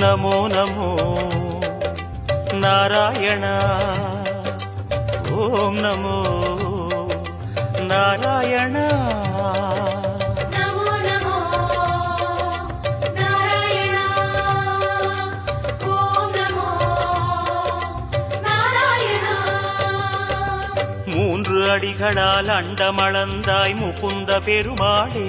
நமோ நமோ நாராயணா ஓம் நமோ நாராயணா மூன்று அடிகளால் அண்டமளந்தாய் முகுந்த பெருமாளே।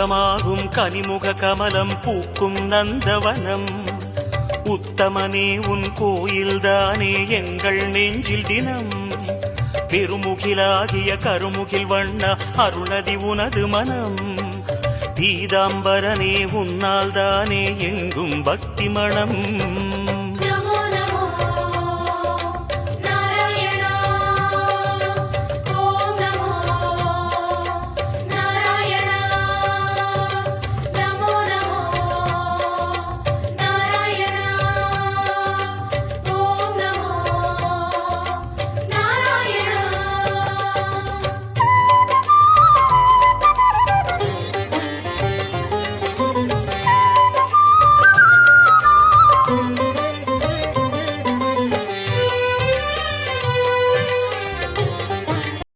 ஒரு கனிமுக கமலம் பூக்கும் நந்தவனம். உத்தமனே உன் கோயில்தானே எங்கள் நெஞ்சில் தினம். பெருமுகிலாகிய கருமுகில் வண்ண அருளதி உனது மனம். பீதாம்பரனே உன்னால் தானே எங்கும் பக்தி மணம்